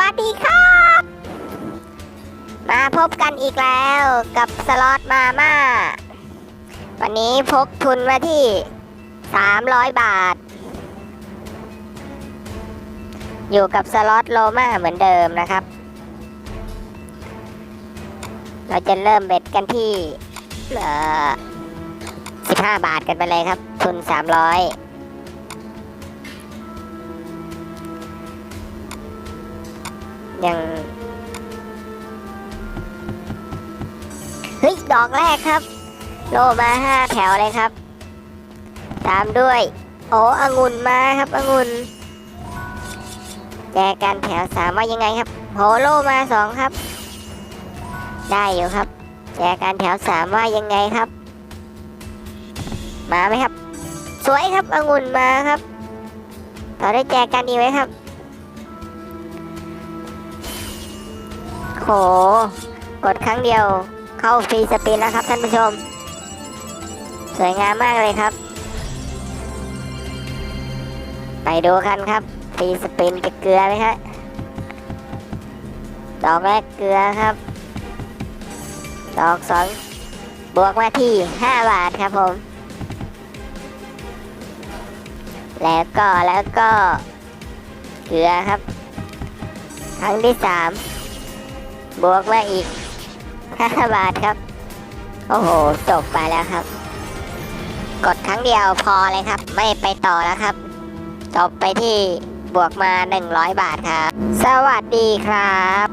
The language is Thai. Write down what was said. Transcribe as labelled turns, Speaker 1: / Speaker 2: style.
Speaker 1: วัสดีครับ มาพบกันอีกแล้วกับสล็อตมาม่า วันนี้พกทุนมาที่ 300 บาท อยู่กับสล็อตโลมาเหมือนเดิมนะครับ เราจะเริ่มเบ็ดกันที่ เอ่อ 15 บาทกันไปเลยครับ ทุน 300 ยัง เฮ้ย ดอกแรกครับ โลมาห้าแถวเลยครับ ตามด้วย โอ้องุ่นมาครับองุ่นแจกันแถวสามว่ายังไงครับโหโลมาสองครับ ได้อยู่ครับแจกันแถวสามว่ายังไงครับ มาไหมครับ สวยครับองุ่นมาครับ ต่อได้แจกันดีไหมครับ โห กดครั้งเดียวเข้าฟรีสปินแล้วครับท่านผู้ชม สวยงามมากเลยครับ ไปดูกันครับฟรีสปินจะเกลือไหมครับดอกแรกเกลือครับ ดอกสองบวกมาที่ 5 บาทครับผม แล้วก็แล้วก็ เกลือครับ ครั้งที่สาม บวกมาอีก5บาทครับ โอ้โหจบไปแล้วครับ กดครั้งเดียวพอเลยครับ ไม่ไปต่อแล้วครับ จบไปที่บวกมา 100 บาทครับ สวัสดีครับ